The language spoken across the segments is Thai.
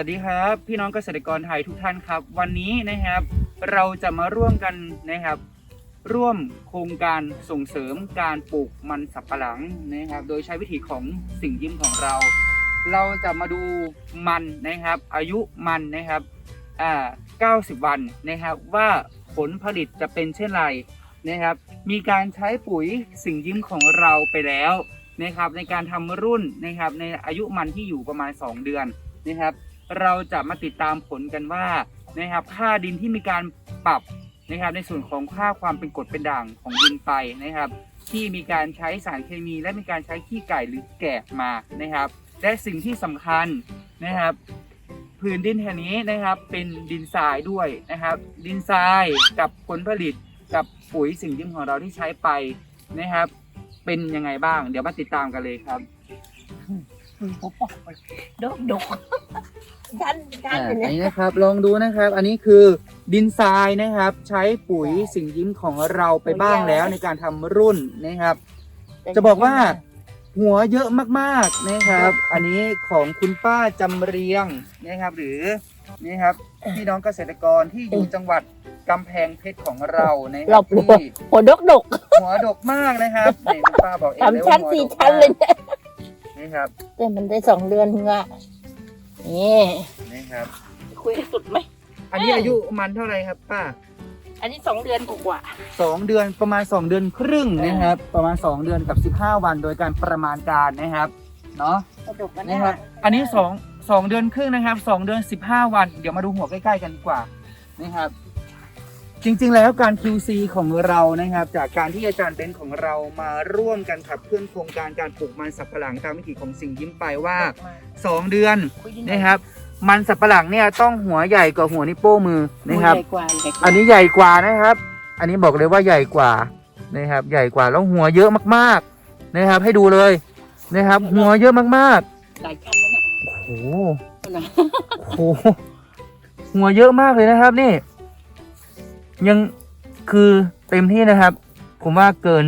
วัสดีครับ พี่น้องเกษตรกรไทยทุกท่านครับ วันนี้นะครับเราจะมาร่วมกันนะครับ ร่วมโครงการส่งเสริมการปลูกมันสับปะหลังนะครับ โดยใช้วิธีของสิ่งยิ้มของเรา เราจะมาดูมันนะครับ อายุมันนะครับอ่า90 วันนะครับ ว่าผลผลิตจะเป็นเช่นไรนะครับ มีการใช้ปุ๋ยสิ่งยิ้มของเราไปแล้วนะครับ ในการทำรุ่นนะครับ ในอายุมันที่อยู่ประมาณ 2 เดือนนะครับ เราจะมาติดตามผลกันว่านะครับค่าดินที่มีการปรับนะครับ ในส่วนของค่าความเป็นกรดเป็นด่างของดินไปนะครับ ที่มีการใช้สารเคมี และมีการใช้ขี้ไก่หรือแกะมานะครับ และสิ่งที่สำคัญนะครับพื้นดินแห่งนี้นะครับเป็นดินทรายด้วยนะครับ ดินทรายกับผลผลิตกับปุ๋ยสิ่งยิ้มของเราที่ใช้ไปนะครับ เป็นยังไงบ้าง เดี๋ยวมาติดตามกันเลยครับผมบอกไปดกดก ดันดันอ่าอยู่อันเนี่ยนี้นะครับลองดูนะครับ อันนี้คือดินทรายนะครับ ใช้ปุ๋ยสิ่งยิ้มของเราไปบ้างแล้วในการทำรุ่นนะครับ จะบอกว่า หัวเยอะมากๆนะครับ อันนี้ของคุณป้าจำเรียงนะครับ หรือนี่ครับพี่น้องเกษตรกรที่อยู่จังหวัดกำแพงเพชรของเรานะคหลรับบหัวที่หัวดกดกหัวดกมากนะครับนี่คุณป้าบอกเองสามเลยชั้ว่านหัวสี่ดกชั้นมากเลยเนี่ยนี่ครับ แต่มันได้สองเดือนเงอะ นี่นี่ครับ คุยให้สุดไหม อันนี้อายุมันเท่าไหร่ครับป้าอันนี้สองเดือนกว่าสองเดือนประมาณ2เดือนครึ่งนะครับ ประมาณ2เดือนกับ15วันโดยการประมาณการนะครับเนาะๆกระดกกันนะนะคครัรับบอันนี้2 2เดือนครึ่งนะครับ2เดือน15วัน เดี๋ยวมาดูหัวใกล้ ๆ กันดีกว่านะครับ จริงๆ แล้วการ QC ของเรานะครับ จากการที่อาจารย์เบนซ์ของเรามาร่วมกันขับเคลื่อนโครงการการปลูกมันสับปะหลังตามวิถีของสิ่งยิ้มไปว่า 2 เดือนคุยดีนะครับ มันสับปะหลังเนี่ยต้องหัวใหญ่กว่าหัวนิ้วโป้งมือนะครับ ใหญ่กว่าใหญ่กว่าอันนี้ใหญ่กว่านะครับ อันนี้บอกเลยว่าใหญ่กว่านะครับ ใหญ่กว่าแล้วหัวเยอะมากๆนะครับ ให้ดูเลยนะครับ หัวเยอะมากหลายชั้นแล้วเนี่ยๆโอ้โหนะโอ้โหหัวเยอะมากเลยนะครับนี่ ยังคือเต็มที่นะครับ ผมว่าเกิน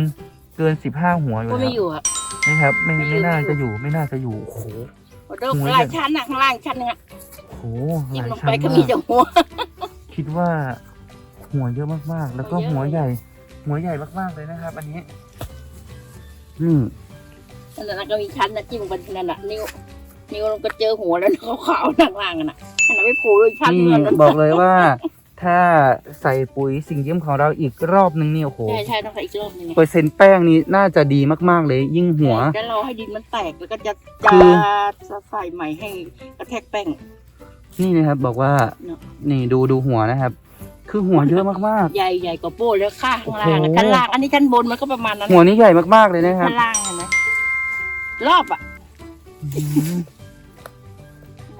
เกินสิบห้าหัวอยู่ก็นะไม่คอรับยู่อะนะครับไม่ไม่อยู่ไม่น่าไม่อยู่จะอยู่ไม่น่าจะอยู่โอ้โหหัวดกหัวหใหญ่ลายชั้นนะข้างล่างชั้นนึงอะโอ้โหหจิ้มลายลงชั้ไปนก็มามีกแต่หัว คิดว่า หัวเยอะมากๆ แล้วก็หัหัววเยอะใหญ่หัวใหญ่มากๆเลยนะครับ อันนี้อืมนั่นน่ะก็มีชั้นนะจิ้มไปนั่นน่ะนิ้ว นิ้วลงก็เจอหัวแล้วขาวๆข้างล่างอะน่ะขนาดไม่โผล่เลยชั้นนี่เงินนั้นบอกเลยว่า ถ้าใส่ปุ๋ยสิ่งยิ้มของเราอีกรอบนึงเนี่ยโอ้โห ใช่ใช่ต้องใส่อีกรอบนึงไงเปอร์เซ็นต์แป้งนี้น่าจะดีมากๆเลย ยิ่งหัว จะรอให้ดินมันแตกแล้วก็จะคืจะอใส่ใหม่ให้กระแทกแป้ง นี่นะครับบอกว่า เนอะ นี่ดูดูหัวนะครับ คือหัวเยอะมาก ใหญ่ใหญ่กว่าโป้แล้วข้างล่างอะโอ้โห ชั้นล่างอันนี้ชั้นบนมันก็ประมาณนั้นๆ หัวนี้ใหญ่มากๆเลยนะครับ ชั้นล่างเห็นไหมรอบอะอืม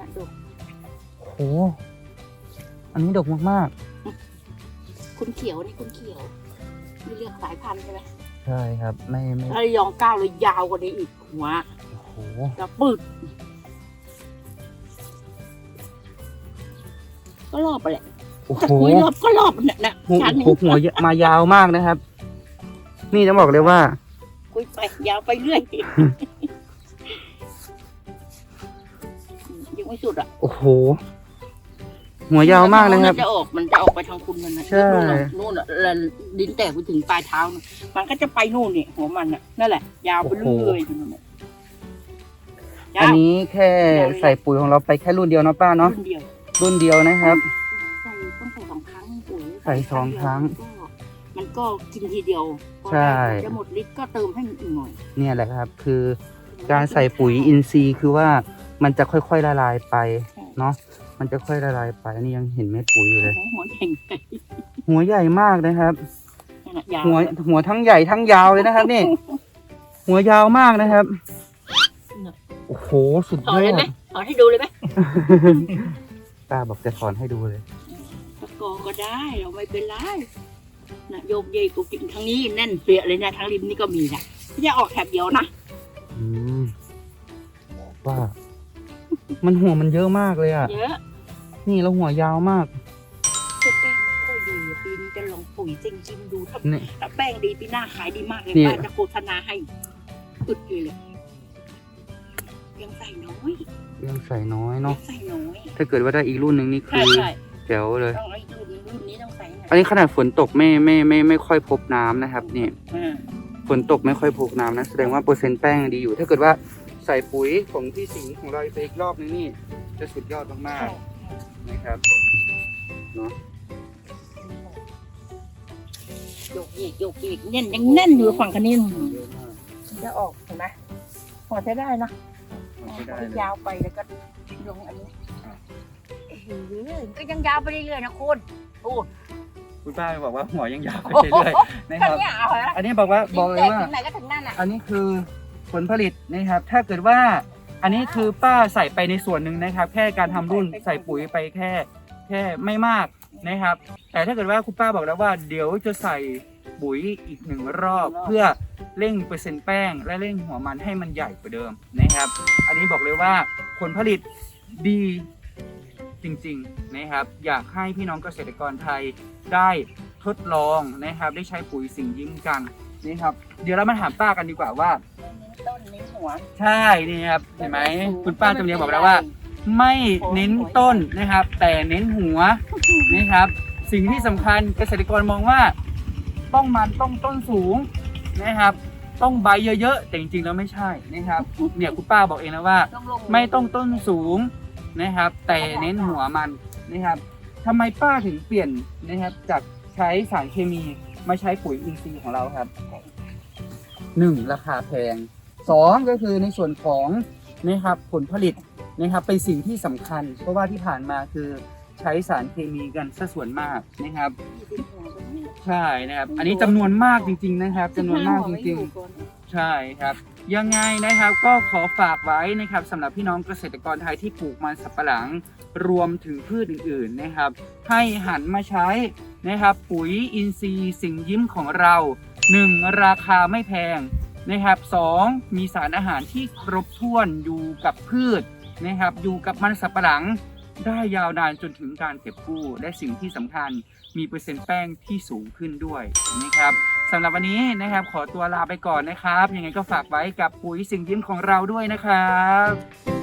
น่ะดูโอ้โห อันนี้ดกมากคุณเขียวนี่คุณเขียวมีเลือกสายพันธุ์ใช่ไหมๆ ใช่ครับ ไม่ไม่ถ้าระยองเก้าเลยยาวกว่านี้อีกหัวโอ้โหจะปืดก็รอบไปแหละโอ้ถ้าโหคุยรอบก็รอบเนี่ยนะหัวชั้นหนึงหัวหัวเยอะมายาวมากนะครับ นี่ต้องบอกเลยว่า คุยไปยาวไปเรื่อยยังไม่สุดอะโอ้โห หัวยาวมากนะครับ มันจะออกมันจะออกไปทางคุณมันนะใช่ นู่นน่ะนู่นน่ะแล้วดินแตกไปถึงปลายเท้าน่ะมันก็จะไปนู่นนี่หัวมันน่ะนั่นแหละ ยาวไปเรื่อยๆนู่นน่ะยาอันว นี้แค่ใส่ปุ๋ยของเราไปแค่รุ่นเดียวเนาะป้าเนาะรุ่นเดียว รุ่นเดียวนะครับ ใส่ต้องใส่สองครั้งปุ๋ยใส่สองครั้งก็มันก็กินทีเดียวพอใช่ จะหมดฤทธิ์ก็เติมให้มันอีกหน่อยเนี่ยแหละครับ คือการใส่ปุ๋ยอินทรีย์คือว่ามันจะค่อยๆละลายไป เนาะ มันจะค่อยละลายไปอันนี้ยังเห็นเม็ดปุ๋ยอยู่เลย หัวแข็งไงหัวใหญ่มากนะครับนั่นน่ะยาวหัวหัวทั้งใหญ่ทั้งยาวเลยนะครับ นี่ หัวยาวมากนะครับโอ้โหสุดถอยยเลอยไหมดถอยให้ดูเลยไหมป้าบอกจะถอนให้ดูเลย ตะกอก็ได้เราไม่เป็นไรนะโยกเยกกูกินทั้งนี้แน่นเปียเลยนะทั้งริมนี่ก็มีนะไม่ใช่ออกแถบเดียวนะอืมว่ามันหัวมันเยอะมากเลยอะ เยอะ นี่แล้วหัวยาวมากแต่แป้งไม่ค่อยดีอะปีนี้จะลองปุ๋ยเซ็งชิมดูถ้านี่ ถ้าแป้งดีปีหน้าขายดีมากเลยนี่ ป้าจะโฆษณาให้อึดเลยเลยยังใส่น้อยยังใส่น้อยยัเนาะงใส่น้อยแต่ถ้าเกิดว่าได้อีกรุ่นหนึ่งนี่คืใช่อใช่แจ๋วเลย ต้องไอ้รุ่นนี้รุ่นนี้ต้องใส่อันนี้ขนาดฝนตกไม่ไม่ไม่ไม่ค่อยพบน้ำนะครับนี่อ่าฝนตกไม่ค่อยพบน้ำนะ แสดงว่าเปอร์เซ็นต์แป้งดีอยู่ ถ้าเกิดว่าใส่ปุ๋ยของพี่สิงห์ของเราไปอีกรอบนึงนี่จะสุดยอดมากๆ นะครับเนาะโยกอีกโยกอีกแน่นยังแน่นอยู่ฝั่งคันนี้เยอะมากจะออกเห็นไหมพอจะได้นะใช้ได้เลยยาวไปแล้วก็ลงอันนี้ก็ยังยาวไปเรื่อยๆนะคุณโอ้คุณป้าบอกว่าหัวยังยาวไปเรื่อยๆนะคก็รับ เนี่ยเอาละอันนี้บอกว่าบอกเลยว่า ถึงไหนก็ถึงนั่นอะ อันนี้คือผลผลิตนะครับ ถ้าเกิดว่า อันนี้คือป้าใส่ไปในส่วนหนึ่งนะครับ แค่การทำรุ่นใส่ปุ๋ยไปแค่แค่ไม่มากนะครับ แต่ถ้าเกิดว่าคุณป้าบอกแล้วว่า เดี๋ยวจะใส่ปุ๋ยอีกหนึ่งรอบเพื่อเร่งเปอร์เซ็นต์แป้ง และเร่งหัวมันให้มันใหญ่กว่าเดิมนะครับ อันนี้บอกเลยว่าผลผลิตดีจริงๆนะครับ อยากให้พี่น้องเกษตรกรไทยได้ทดลองนะครับ ได้ใช้ปุ๋ยสิ่งยิ้มกันนะครับ เดี๋ยวเรามาถามป้ากันดีกว่าว่า ต้นนี้หัวใช่นี่ครับเห็นไหมคุณป้าจำเนียงบอกแล้วว่า ไม่เน้นต้นนะครับ แต่เน้นหัวนะครับ สิ่งที่สำคัญเกษตรกรมองว่า ต้องมันต้องต้นสูงนะครับ ต้องใบเยอะๆแต่จริงๆแล้วไม่ใช่นะครับ เนี่ยคุณป้าบอกเองนะว่าต้องลงไม่ต้องต้นสูงนะครับ แต่เน้นหัวมันนะครับทำไมป้าถึงเปลี่ยนนะครับจากใช้สารเคมีมาใช้ปุ๋ยอินทรีย์ของเราครับหนึ่งราคาแพง สองก็คือในส่วนของนะครับผลผลิตนะครับเป็นสิ่งที่สำคัญ เพราะว่าที่ผ่านมาคือใช้สารเคมีกันซะส่วนมากนะครับ ใช่นะครับ อันนี้จำนวนมากจริง ๆ นะครับจำนวนมากจริงๆ ใช่ครับ ยังไงนะครับก็ขอฝากไว้นะครับสำหรับพี่น้องเกษตรกรไทยที่ปลูกมันสับปะหลังรวมถึงพืชอื่นๆนะครับ ให้หันมาใช้นะครับ ปุ๋ยอินทรีย์สิ่งยิ้มของเรา 1. ราคาไม่แพง นะครับ 2. มีสารอาหารที่ครบถ้วนอยู่กับพืชนะครับอยู่กับมันสับปะหลังได้ยาวนานจนถึงการเก็บกู้ และสิ่งที่สำคัญมีเปอร์เซ็นต์แป้งที่สูงขึ้นด้วยนะครับสำหรับวันนี้นะครับขอตัวลาไปก่อนนะครับ ยังไงก็ฝากไว้กับปุ๋ยสิ่งยิ้มของเราด้วยนะครับ